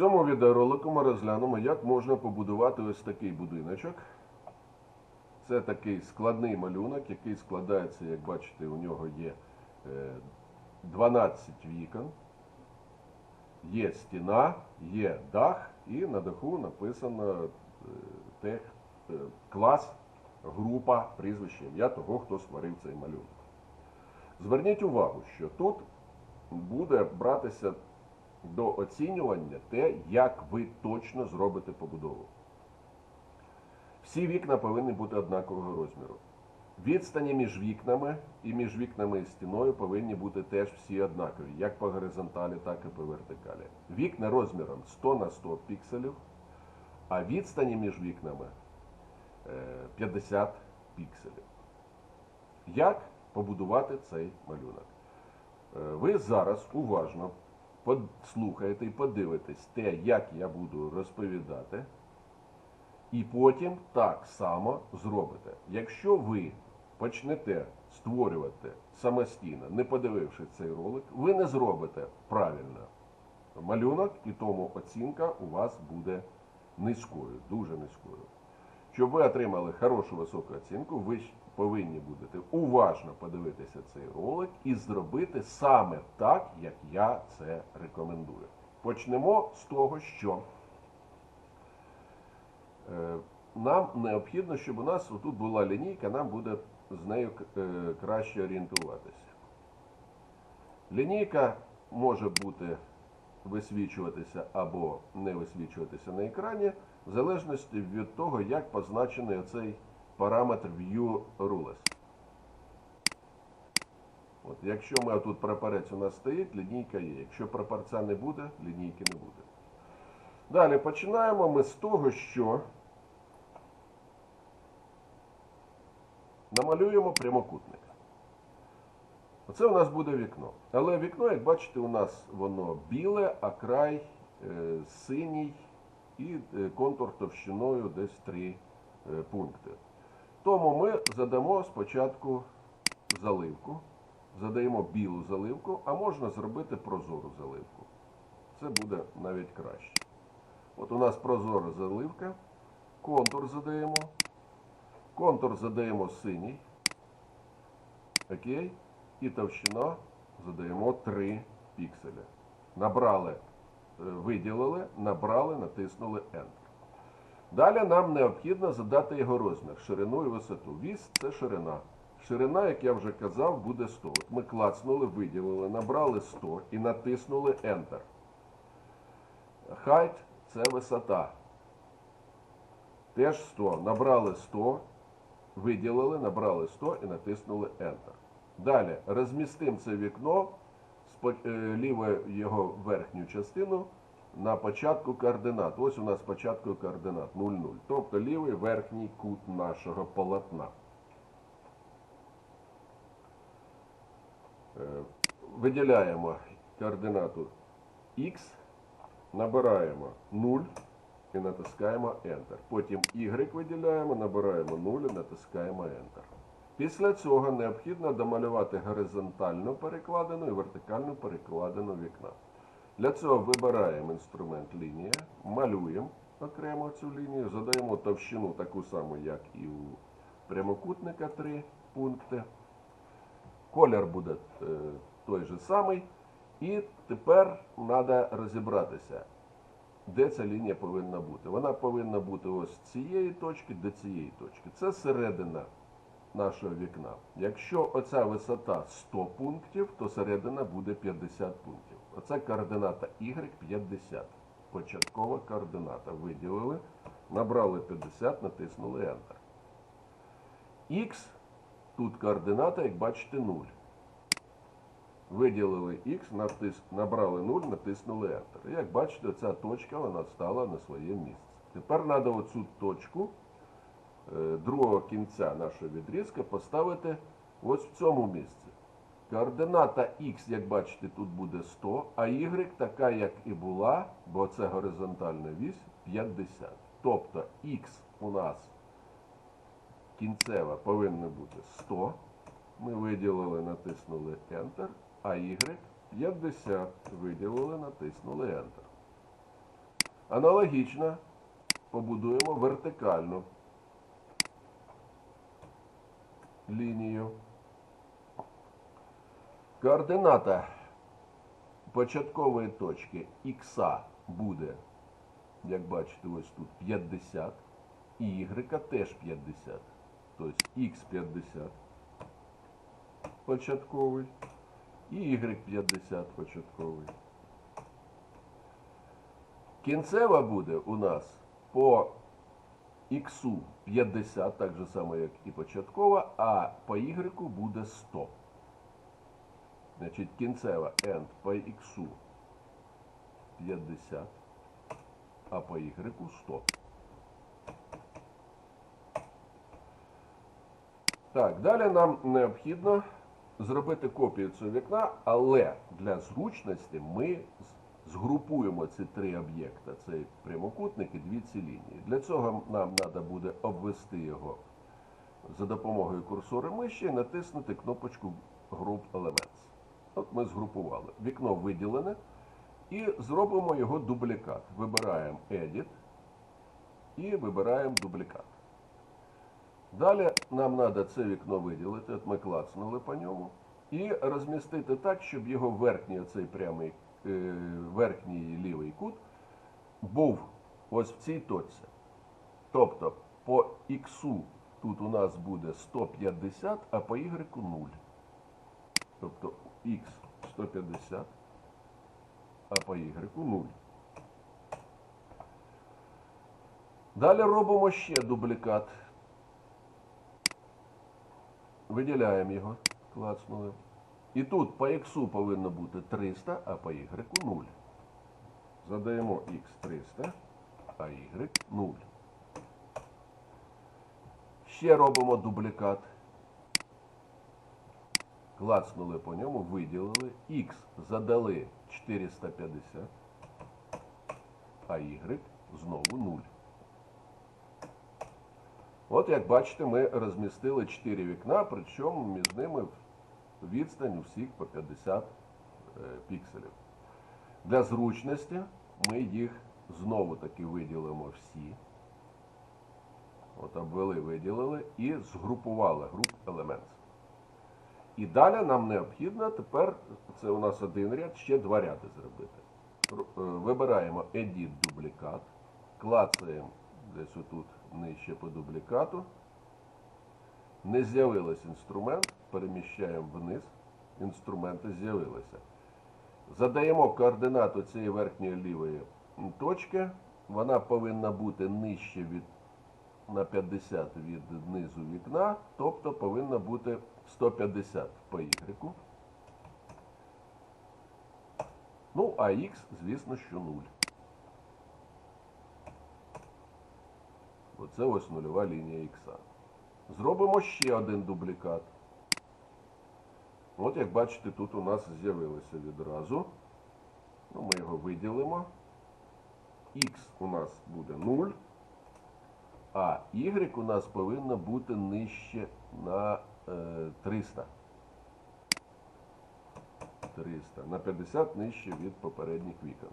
цьому відеоролику ми розглянемо, як можна побудувати ось такий будиночок. Це такий складний малюнок, який складається, як бачите, у нього є е, 12 вікон, є стіна, є дах, і на даху написано е, тех, е, клас, група, прізвище ім'я того, хто створив цей малюнок. Зверніть увагу, що тут буде братися до оцінювання те, як ви точно зробите побудову. Всі вікна повинні бути однакового розміру. Відстані між вікнами і між вікнами і стіною повинні бути теж всі однакові, як по горизонталі, так і по вертикалі. Вікна розміром 100 на 100 пікселів, а відстані між вікнами е, 50 пікселів. Як побудувати цей малюнок? Е, Ви зараз уважно послухаєте і подивитесь те, як я буду розповідати, і потім так само зробите. Якщо ви почнете створювати самостійно, не подививши цей ролик, ви не зробите правильно малюнок, і тому оцінка у вас буде низькою, дуже низькою. Щоб ви отримали хорошу високу оцінку, ви повинні будете уважно подивитися цей ролик і зробити саме так, як я це рекомендую. Почнемо з того, що е, нам необхідно, щоб у нас тут була лінійка, нам буде з нею е, краще орієнтуватися. Лінійка може бути висвічуватися або не висвічуватися на екрані, в залежності від того, як позначений оцей параметр view rules. От, якщо ми тут прапорець у нас стоїть, лінійка є. Якщо прапорця не буде, лінійки не буде. Далі починаємо ми з того, що намалюємо прямокутник. Оце у нас буде вікно. Але вікно, як бачите, у нас воно біле, а край е, синій і е, контур товщиною десь 3 е, пункти. Тому ми задамо спочатку заливку, задаємо білу заливку, а можна зробити прозору заливку. Це буде навіть краще. От у нас прозора заливка, контур задаємо, контур задаємо синій. Окей. І товщина задаємо 3 пікселя. Набрали, е, виділили, набрали, натиснули Enter. Далі нам необхідно задати його розмір, ширину і висоту. Вісь це ширина. Ширина, як я вже казав, буде 100. От ми клацнули, виділили, набрали 100 і натиснули Enter. Height – це висота. Теж 100. Набрали 100, виділили, набрали 100 і натиснули Enter. Далі розмістимо це вікно, е, ліву його верхню частину на початку координат. Ось у нас початку координат 0,0. Тобто лівий верхній кут нашого полотна. Е, Виділяємо координату X, набираємо 0 і натискаємо Enter. Потім Y виділяємо, набираємо 0 і натискаємо Enter. Після цього необхідно домалювати горизонтальну перекладину і вертикальну перекладину вікна. Для цього вибираємо інструмент лінія, малюємо окремо цю лінію, задаємо товщину таку саму, як і у прямокутника 3 пункти. Колір буде е, той же самий. І тепер треба розібратися, де ця лінія повинна бути. Вона повинна бути ось з цієї точки до цієї точки. Це середина нашого вікна. Якщо оця висота 100 пунктів, то середина буде 50 пунктів. Оце координата Y 50. Початкова координата. Виділили, набрали 50, натиснули Enter. X, тут координата, як бачите, 0. Виділили X, натис, набрали 0, натиснули Enter. Як бачите, ця точка вона стала на своє місце. Тепер треба оцю точку е, другого кінця нашого відрізка поставити ось в цьому місці. Координата Х, як бачите, тут буде 100, а Y така, як і була, бо це горизонтальна вісь, 50. Тобто Х у нас кінцева повинна бути 100. Ми виділили, натиснули Enter, а Y 50 виділили, натиснули Enter. Аналогічно побудуємо вертикальну лінію. Координата початкової точки х буде, як бачите, ось тут 50, і y теж 50. Тобто х 50 початковий і y 50 початковий. Кінцева буде у нас по х 50, так же само, як і початкова, а по y буде 100. Значить, кінцева end по х 50, а по y 100. Так, далі нам необхідно зробити копію цього вікна, але для зручності ми згрупуємо ці три об'єкта, цей прямокутник і дві ці лінії. Для цього нам треба буде обвести його за допомогою курсора миші і натиснути кнопочку Group Elements. От ми згрупували. Вікно виділене і зробимо його дублікат. Вибираємо Edit і вибираємо дублікат. Далі нам треба це вікно виділити, от ми клацнули по ньому, і розмістити так, щоб його верхній оцей прямий е, верхній лівий кут був ось в цій точці. Тобто по х тут у нас буде 150, а по y 0. Тобто х 150, а по y 0. Далі робимо ще дублікат. Виділяємо його, клацнули. І тут по х повинно бути 300, а по y 0. Задаємо х 300, а y 0. Ще робимо дублікат. Клацнули по ньому, виділили. Х задали 450, а y знову 0. От як бачите, ми розмістили 4 вікна, причому між ними відстань у всіх по 50 е, пікселів. Для зручності ми їх знову таки виділимо всі. От обвели, виділили і згрупували груп Elements. І далі нам необхідно тепер, це у нас один ряд, ще два ряди зробити. Е, Вибираємо Edit дублікат, клацаємо десь отут нижче по дублікату. Не з'явився інструмент, переміщаємо вниз. Інструменти з'явилися. Задаємо координату цієї верхньої лівої точки. Вона повинна бути нижче від на 50 від низу вікна, тобто повинна бути 150 по Y. Ну, а Х, звісно, що 0. Оце ось нульова лінія Х. Зробимо ще один дублікат. От як бачите, тут у нас з'явилося відразу. Ну, ми його виділимо. Х у нас буде 0. А Y у нас повинно бути нижче на 300. 300. На 50 нижче від попередніх вікон.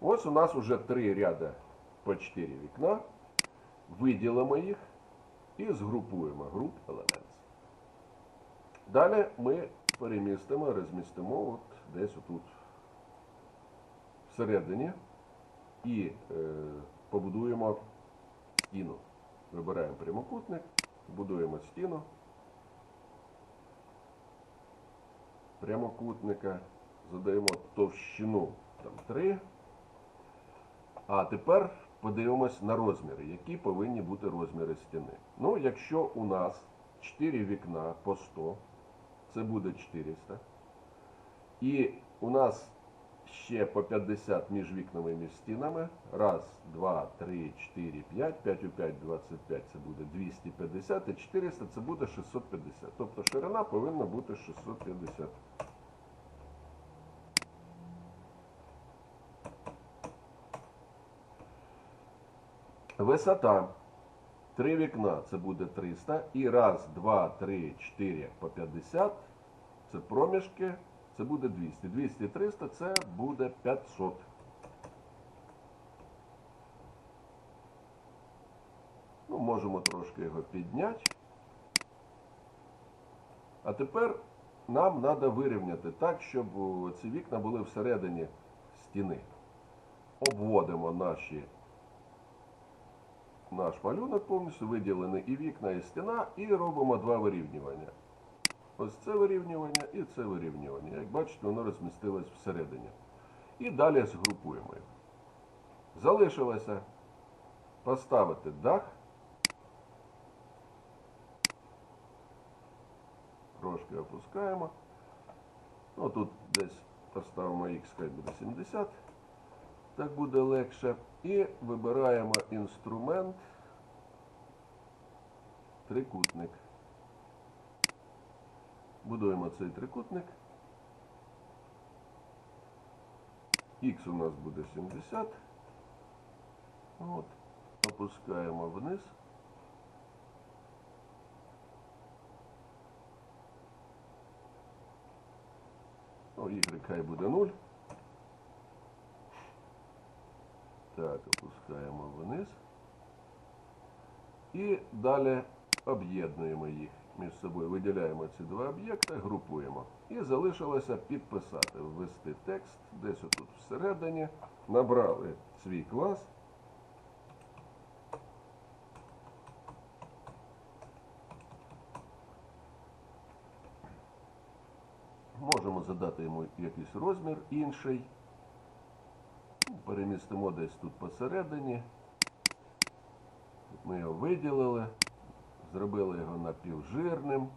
Ось у нас вже три ряда по 4 вікна. Виділимо їх і згрупуємо груп Elements. Далі ми перемістимо, розмістимо от десь отут всередині і е, побудуємо стіну. Вибираємо прямокутник, будуємо стіну прямокутника, задаємо товщину там 3. А тепер подивимось на розміри, які повинні бути розміри стіни. Ну, якщо у нас 4 вікна по 100, це буде 400. І у нас ще по 50 між вікнами і між стінами. Раз, два, три, чотири, п'ять. 5 у 5, 25 це буде 250, і 400 це буде 650. Тобто ширина повинна бути 650. Висота. Три вікна це буде 300. І раз, два, три, чотири по 50. Це проміжки. Це буде 200. 200, 300 це буде 500. Ну, Можемо трошки його підняти. А тепер нам треба вирівняти так, щоб ці вікна були всередині стіни. Обводимо наші, наш малюнок повністю, виділені і вікна, і стіна, і робимо два вирівнювання. Ось це вирівнювання і це вирівнювання. Як бачите, воно розмістилось всередині. І далі згрупуємо їх. Залишилося поставити дах. Трошки опускаємо. Ну, тут десь поставимо X, хай буде 70. Так буде легше. І вибираємо інструмент трикутник. Будуємо цей трикутник. Х у нас буде 70. От. Опускаємо вниз. Ну, Y хай буде 0. Так, опускаємо вниз. І далі об'єднуємо їх між собою. Виділяємо ці два об'єкти, групуємо. І залишилося підписати, ввести текст десь отут всередині. Набрали свій клас. Можемо задати йому якийсь розмір інший. Перемістимо десь тут посередині. Ми його виділили, зробили його напівжирним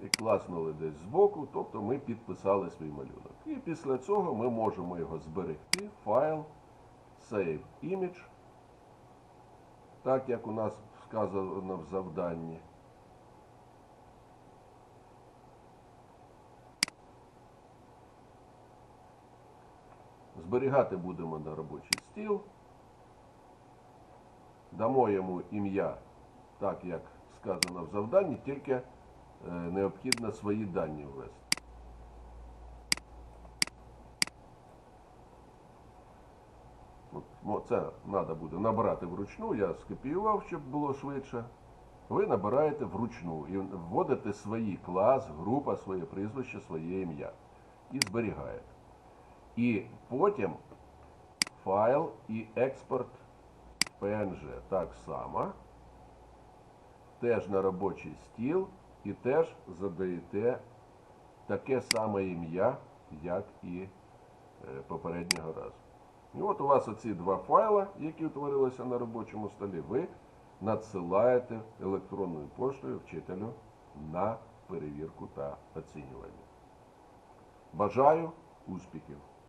і класнули десь збоку, тобто ми підписали свій малюнок. І після цього ми можемо його зберегти, файл, Save Image, так як у нас сказано в завданні. Зберігати будемо на робочий стіл. Дамо йому ім'я, так як сказано в завданні, тільки е, необхідно свої дані ввести. От, Це треба буде набирати вручну, я скопіював, щоб було швидше. Ви набираєте вручну і вводите свої клас, група, своє прізвище, своє ім'я. І зберігаєте. І потім файл і експорт PNG так само. Теж на робочий стіл і теж задаєте таке саме ім'я, як і е, попереднього разу. І от у вас оці два файла, які утворилися на робочому столі, ви надсилаєте електронною поштою вчителю на перевірку та оцінювання. Бажаю успіхів!